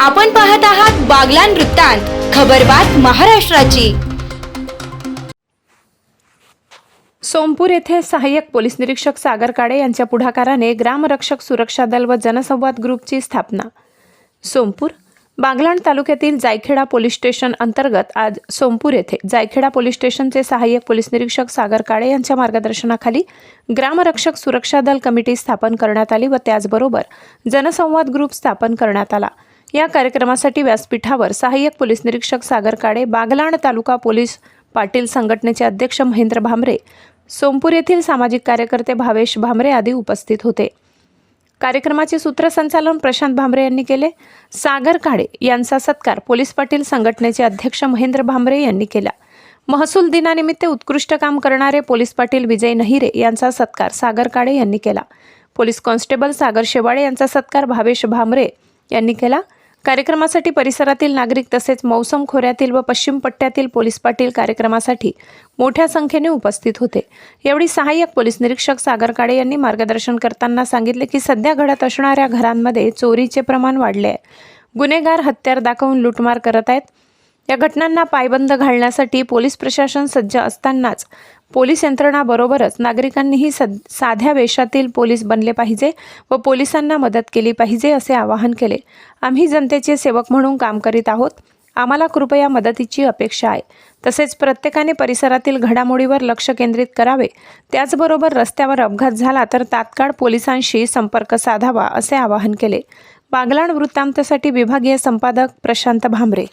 आपण पाहत आहात बागलान वृत्तांत खबरबात महाराष्ट्राची. सोमपूर येथे सहाय्यक पोलीस निरीक्षक सागर काळे यांच्या पुढाकाराने ग्रामरक्षक सुरक्षा दल व जनसंवाद ग्रुपची स्थापना. सोमपूर बागलाण तालुक्यातील जायखेडा पोलीस स्टेशन अंतर्गत आज सोमपूर येथे जायखेडा पोलीस स्टेशनचे सहाय्यक पोलीस निरीक्षक सागर काळे यांच्या मार्गदर्शनाखाली ग्रामरक्षक सुरक्षा दल कमिटी स्थापन करण्यात आली व त्याचबरोबर जनसंवाद ग्रुप स्थापन करण्यात आला. या कार्यक्रमासाठी व्यासपीठावर सहाय्यक पोलीस निरीक्षक सागर काळे बागलाण तालुका पोलीस पाटील संघटनेचे अध्यक्ष महेंद्र भामरे सोमपूर येथील सामाजिक कार्यकर्ते भावेश भामरे आदी उपस्थित होते. कार्यक्रमाचे सूत्रसंचालन प्रशांत भामरे यांनी केले. सागर काळे यांचा सत्कार पोलीस पाटील संघटनेचे अध्यक्ष महेंद्र भामरे यांनी केला. महसूल दिनानिमित्त उत्कृष्ट काम करणारे पोलीस पाटील विजय नहिरे यांचा सत्कार सागर काळे यांनी केला. पोलीस कॉन्स्टेबल सागर शेवाळे यांचा सत्कार भावेश भामरे यांनी केला. कार्यक्रमासाठी परिसरातील नागरिक तसेच मौसम खोऱ्यातील व पश्चिम पट्ट्यातील पोलीस पाटील कार्यक्रमासाठी मोठ्या संख्येने उपस्थित होते. यावेळी सहाय्यक पोलीस निरीक्षक सागर काळे यांनी मार्गदर्शन करताना सांगितले की सध्या घडत असणाऱ्या घरांमध्ये चोरीचे प्रमाण वाढले आहे. गुन्हेगार हत्यार दाखवून लूटमार करत आहेत. या घटनांना पायबंद घालण्यासाठी पोलीस प्रशासन सज्ज असतानाच पोलीस यंत्रणाबरोबरच नागरिकांनीही सद साध्या वेशातील पोलीस बनले पाहिजे व पोलिसांना मदत केली पाहिजे असे आवाहन केले. आम्ही जनतेचे सेवक म्हणून काम करीत आहोत. आम्हाला कृपया मदतीची अपेक्षा आहे. तसेच प्रत्येकाने परिसरातील घडामोडीवर लक्ष केंद्रित करावे. त्याचबरोबर रस्त्यावर अपघात झाला तर तात्काळ पोलिसांशी संपर्क साधावा असे आवाहन केले. बागलाण वृत्तांतसाठी विभागीय संपादक प्रशांत भांबरे.